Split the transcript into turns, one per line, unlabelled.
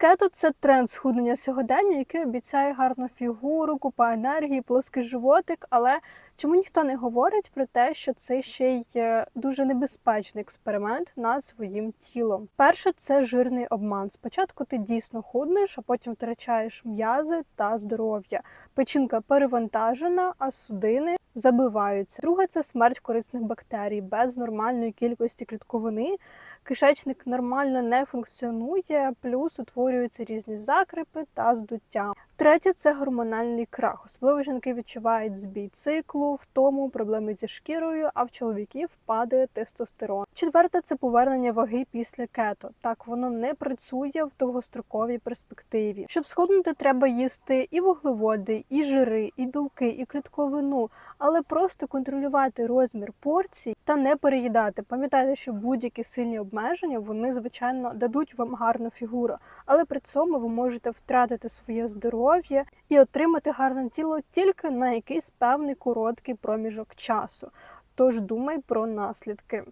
Кето це тренд схуднення сьогодення, який обіцяє гарну фігуру, купа енергії, плоский животик. Але чому ніхто не говорить про те, що це ще й е, дуже небезпечний експеримент над своїм тілом? Перше, це жирний обман. Спочатку ти дійсно худнеш, а потім втрачаєш м'язи та здоров'я. Печінка перевантажена, а судини забиваються. Друге це смерть корисних бактерій без нормальної кількості клітковини. Кишечник нормально не функціонує, плюс утворюються різні закрипи та здуття. Третє це гормональний крах. Особливо жінки відчувають збій циклу, втому, проблеми зі шкірою, а в чоловіків падає тестостерон. Четверте це повернення ваги після кето. Так воно не працює в довгостроковій перспективі. Щоб схуднути, треба їсти і вуглеводи, і жири, і білки, і клітковину, але просто контролювати розмір порцій та не переїдати. Пам'ятайте, що будь-які сильні обмеження вони звичайно дадуть вам гарну фігуру, але при цьому ви можете втратити своє здоров'я і отримати гарне тіло тільки на якийсь певний короткий проміжок часу. Тож думай про наслідки.